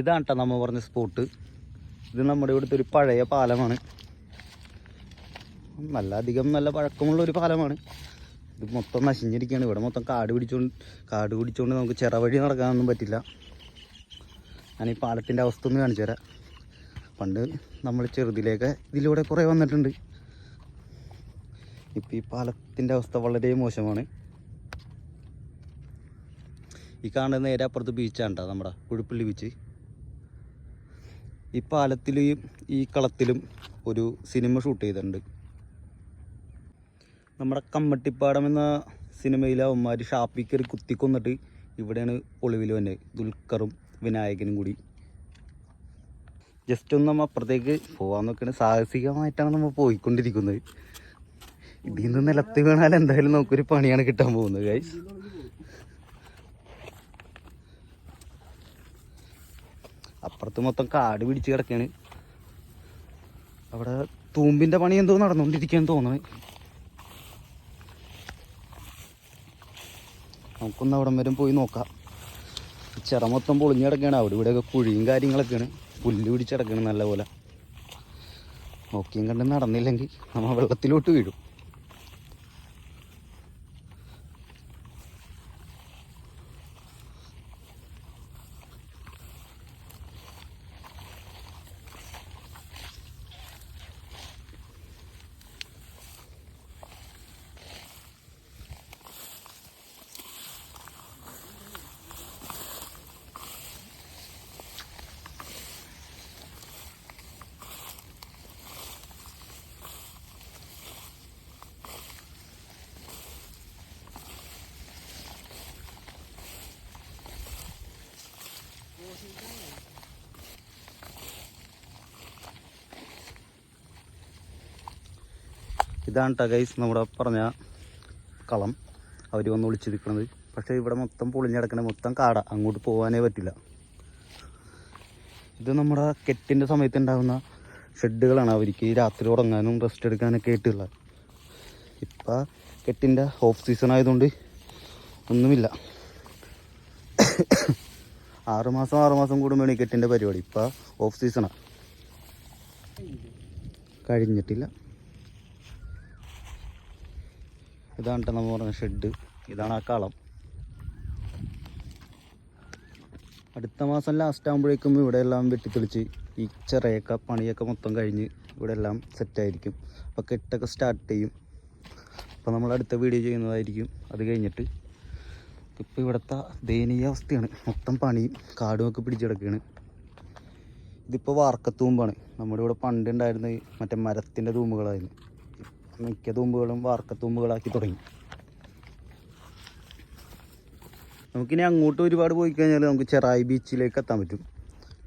ഇതാണ് കേട്ടോ നമ്മ പറഞ്ഞ സ്പോട്ട് ഇത് നമ്മുടെ ഇവിടുത്തെ ഒരു പഴയ പാലമാണ്. നല്ല അധികം നല്ല പഴക്കമുള്ള ഒരു പാലമാണ്. ഇത് മൊത്തം നശിഞ്ഞിരിക്കുകയാണ് ഇവിടെ മൊത്തം കാട് പിടിച്ചുകൊണ്ട് കാട് പിടിച്ചുകൊണ്ട് നമുക്ക് ചിറവഴി നടക്കാനൊന്നും പറ്റില്ല. ഞാൻ ഈ പാലത്തിന്റെ അവസ്ഥ ഒന്ന് കാണിച്ചു തരാം. പണ്ട് നമ്മൾ ചെറുതിലേക്ക് ഇതിലൂടെ കുറേ വന്നിട്ടുണ്ട്. ഇപ്പം ഈ പാലത്തിന്റെ അവസ്ഥ വളരെ മോശമാണ്. ഈ കാണുന്ന നേരെ അപ്പുറത്ത് ബീച്ചാണ് കേട്ടോ നമ്മുടെ കുഴുപ്പള്ളി ബീച്ച് ഈ പാലത്തിലും ഈ കളത്തിലും ഒരു സിനിമ ഷൂട്ട് ചെയ്തിട്ടുണ്ട്. നമ്മുടെ കമ്മട്ടിപ്പാടം എന്ന സിനിമയിൽ അവന്മാർ ഷാപ്പിൽ കയറി കുത്തിക്കൊന്നിട്ട് ഇവിടെയാണ് ഒളിവിൽ വന്നത് ദുൽഖറും വിനായകനും കൂടി. ജസ്റ്റ് ഒന്ന് നമ്മൾ അപ്പുറത്തേക്ക് പോകാൻ നോക്കണ. സാഹസികമായിട്ടാണ് നമ്മൾ പോയിക്കൊണ്ടിരിക്കുന്നത്. ഇതിൽ നിന്ന് നിലത്ത് വീണാൽ എന്തായാലും നമുക്കൊരു പണിയാണ് കിട്ടാൻ പോകുന്നത് ഗൈസ് അപ്പുറത്ത് മൊത്തം കാട് പിടിച്ച് കിടക്കാണ് അവിടെ തൂമ്പിന്റെ പണി എന്തോ നടന്നുകൊണ്ടിരിക്കാൻ തോന്നണേ. നമുക്കൊന്ന് അവിടം വരെ പോയി നോക്കാം. ചിറ മൊത്തം പൊളിഞ്ഞു കിടക്കുകയാണ് അവിടെ ഇവിടെയൊക്കെ കുഴിയും കാര്യങ്ങളൊക്കെയാണ്. പുല്ല് പിടിച്ച് കിടക്കുകയാണ് നല്ല പോലെ നോക്കിയും കണ്ട് നടന്നില്ലെങ്കിൽ നമ്മൾ വെള്ളത്തിലോട്ട് വീഴും. ഇതാണ് ട്ടോ ഗൈസ് നമ്മുടെ പറഞ്ഞ കളം. അവർ വന്ന് നിൽക്കുന്നത് പക്ഷേ ഇവിടെ മൊത്തം പൊളിഞ്ഞടക്കണ മൊത്തം കാട. അങ്ങോട്ട് പോകാനേ പറ്റില്ല. ഇത് നമ്മുടെ കെറ്റിന്റെ സമയത്ത് ഉണ്ടാകുന്ന ഷെഡുകളാണ് അവർക്ക് ഈ രാത്രി ഉറങ്ങാനും റെസ്റ്റ് എടുക്കാനൊക്കെ ആയിട്ടുള്ളത് ഇപ്പം കെറ്റിന്റെ ഓഫ് സീസൺ ആയതുകൊണ്ട് ഒന്നുമില്ല. ആറുമാസം ആറുമാസം കൂടുമ്പോഴാണ് ഈ കെറ്റിന്റെ പരിപാടി. ഇപ്പം ഓഫ് സീസണാണ് കഴിഞ്ഞിട്ടില്ല. ഇതാണ് നമ്മൾ പറഞ്ഞ ഷെഡ് ഇതാണ് ആ കളം. അടുത്ത മാസം ലാസ്റ്റ് ആകുമ്പോഴേക്കും ഇവിടെ എല്ലാം വെട്ടിത്തെളിച്ച് ഈ ചെറിയൊക്കെ പണിയൊക്കെ മൊത്തം കഴിഞ്ഞ് ഇവിടെ എല്ലാം സെറ്റായിരിക്കും അപ്പോൾ കെട്ടൊക്കെ സ്റ്റാർട്ട് ചെയ്യും. അപ്പോൾ നമ്മൾ അടുത്ത വീഡിയോ ചെയ്യുന്നതായിരിക്കും. അത് കഴിഞ്ഞിട്ട് ഇപ്പോൾ ഇവിടുത്തെ ദയനീയ അവസ്ഥയാണ്. മൊത്തം പണിയും കാടുമൊക്കെ പിടിച്ചിടക്കുകയാണ് ഇതിപ്പോൾ വാർക്കത്തൂമ്പാണ്. നമ്മുടെ ഇവിടെ പണ്ട് ഉണ്ടായിരുന്ന ഈ മറ്റേ മരത്തിന്റെ തൂമ്പുകളായിരുന്നു. മിക്ക തൂമ്പുകളും വാർക്കത്തുമ്പുകളാക്കി തുടങ്ങി. നമുക്കിനി അങ്ങോട്ട് ഒരുപാട് പോയി കഴിഞ്ഞാൽ നമുക്ക് ചെറായി ബീച്ചിലേക്ക് എത്താൻ പറ്റും.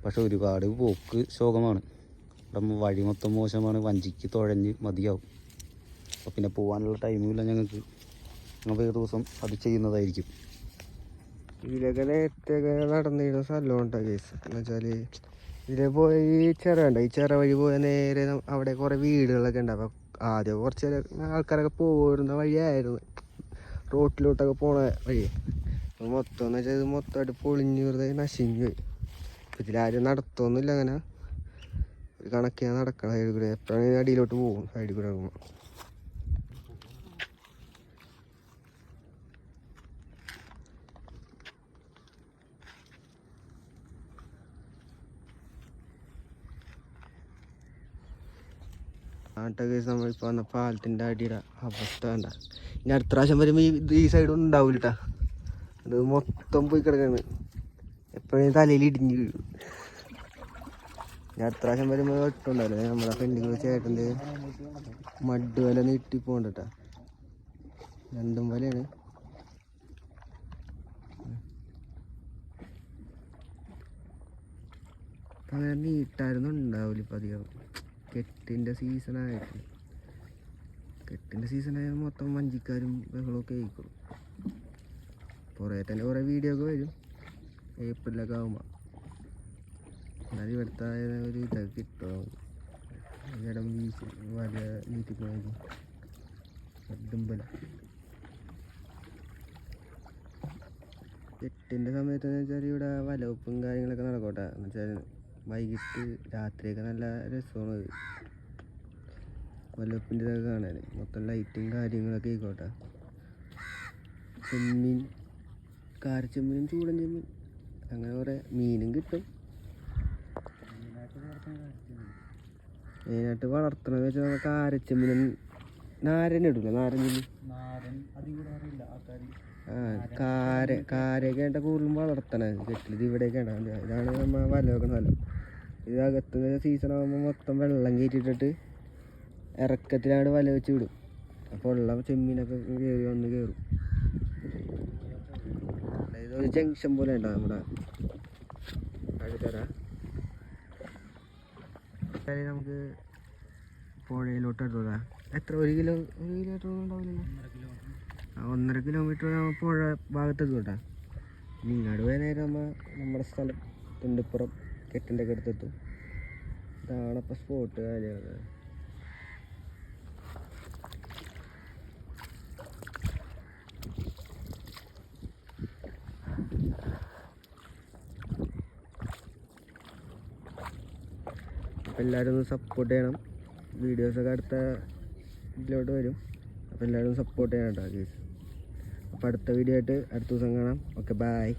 പക്ഷെ ഒരുപാട് പോക്ക് ശോകമാണ്. ഇവിടെ വഴി മൊത്തം മോശമാണ്. വഞ്ചിക്ക് തുഴഞ്ഞ് മതിയാവും. അപ്പോൾ പിന്നെ പോകാനുള്ള ടൈമുമില്ല ഞങ്ങൾക്ക് ഞങ്ങൾ ഒരു ദിവസം അത് ചെയ്യുന്നതായിരിക്കും. നടന്നിരുന്ന സ്ഥലമുണ്ട് കേസ് എന്ന് വെച്ചാൽ ഇതിലെ പോയി ചിറ ഉണ്ട് ഈ ചിറ വഴി പോയ നേരെ അവിടെ കുറെ വീടുകളൊക്കെ ഉണ്ട്. അപ്പൊ ആദ്യം കുറച്ച് ആൾക്കാരൊക്കെ പോകുന്ന വഴിയായിരുന്നു. റോട്ടിലോട്ടൊക്കെ പോണ വഴി. മൊത്തം എന്ന് വെച്ചാൽ ഇത് മൊത്തമായിട്ട് പൊളിഞ്ഞു വെറുതെ നശിഞ്ഞു പോയി. അപ്പൊ ഇതിലാരും നടത്തൊന്നുമില്ല അങ്ങനെ. ഒരു കണക്കിനാ നടക്കണം സൈഡിൽ കൂടെ. എപ്പോഴാണ് അടിയിലോട്ട് പോകും സൈഡിൽ കൂടെ ഇറങ്ങുമ്പോൾ ആട്ടെ കേസ് നമ്മളിപ്പോൾ വന്ന പാലത്തിന്റെ അടിയുടെ അവസ്ഥ വേണ്ട ഇനി അടുത്ത പ്രാവശ്യം വരുമ്പോൾ ഈ ഈ സൈഡ് ഒന്നും ഉണ്ടാവില്ല. അത് മൊത്തം പോയി കിടക്കാണ്. എപ്പോഴും തലയിൽ ഇടിഞ്ഞ് വീഴും. ഇനി അടുത്ത പ്രാവശ്യം വരുമ്പോൾ ഒട്ടുണ്ടാവില്ല നമ്മളെ പെണ്ണുങ്ങൾ ചേട്ടന്റെ മഡ് വല നീട്ടി പോകണ്ടട്ടാ. രണ്ടും വലയാണ്. അങ്ങനെ നീട്ടായിരുന്നു ഉണ്ടാവില്ല ഇപ്പം അധികം. കെട്ടിന്റെ സീസണായിട്ട് കെട്ടിന്റെ സീസണായ മൊത്തം വഞ്ചിക്കാരും ബഹളമൊക്കെ ആയിക്കോളും. കുറേ തന്നെ കുറേ വീഡിയോ ഒക്കെ വരും. ഏപ്രിലൊക്കെ ആകുമ്പോൾ എന്നാലും ഇവിടുത്തെ ഒരു ഇതൊക്കെ കിട്ടും. ഇടം വീശി വല നീട്ടി പോയത്. ഡുംബല എട്ടിന്റെ സമയത്ത് എന്ന് വെച്ചാൽ ഇവിടെ വലവെപ്പും കാര്യങ്ങളൊക്കെ നടക്കോട്ടെ എന്ന് വെച്ചാൽ വൈകിട്ട് രാത്രിയൊക്കെ നല്ല രസമാണ്. അത് വലവെപ്പിന്റെ ഇതൊക്കെ കാണാൻ. മൊത്തം ലൈറ്റും കാര്യങ്ങളൊക്കെ ആയിക്കോട്ടെ. ചെമ്മീൻ കാരച്ചെമ്മീനും ചൂടൻ ചെമ്മീൻ അങ്ങനെ കുറേ മീനും കിട്ടും. മെയിനായിട്ട് വളർത്തണമെന്ന് വെച്ചാൽ നമുക്ക് കാരച്ചെമ്മീനും നാരൻ ഇടില്ല നാരൻ ചെമ്മീൻ? നാരൻ അറിയില്ല. ആൾക്കാർ കാര കാരയൊക്കെയായിട്ട് കൂടുതലും വളർത്തണത് കെട്ടിൽ ഇവിടെയൊക്കെയാണ് ഇതാണ് നമ്മ വല വെക്കുന്ന സ്ഥലം ഇത് അകത്ത് സീസൺ ആകുമ്പോൾ മൊത്തം വെള്ളം കയറ്റിട്ടിട്ട് ഇറക്കത്തിലാണ് വല വെച്ച് വിടും. അപ്പോൾ ഉള്ള ചെമ്മീനൊക്കെ കയറി വന്ന് കയറും. ഇതൊരു ജംഗ്ഷൻ പോലെ ഉണ്ടാവും നമ്മുടെ അടുത്തറ നമുക്ക് പുഴയിലോട്ട് എടുത്തതാ എത്ര ഒരു കിലോ ഒരു കിലോ ഉണ്ടാവില്ലല്ലോ ആ ഒന്നര കിലോമീറ്റർ പുഴ ഭാഗത്തേക്ക് കേട്ടോ. ഇനി ഇങ്ങോട്ട് പോയ നേരം നമ്മൾ നമ്മുടെ സ്ഥലം തുണ്ടിപ്പുറം കെട്ടിന്റെ ഒക്കെ അടുത്തെത്തും. ഇതാണ് ഇപ്പം സ്പോട്ട് കാര്യങ്ങൾ അപ്പോൾ എല്ലാവരും ഒന്ന് സപ്പോർട്ട് ചെയ്യണം. വീഡിയോസൊക്കെ അടുത്ത ഇതിലോട്ട് വരും. അപ്പോൾ എല്ലാവരും സപ്പോർട്ട് ചെയ്യണം കേട്ടോ അപ്പോൾ അടുത്ത വീഡിയോ ആയിട്ട് അടുത്ത ദിവസം കാണാം. Okay bye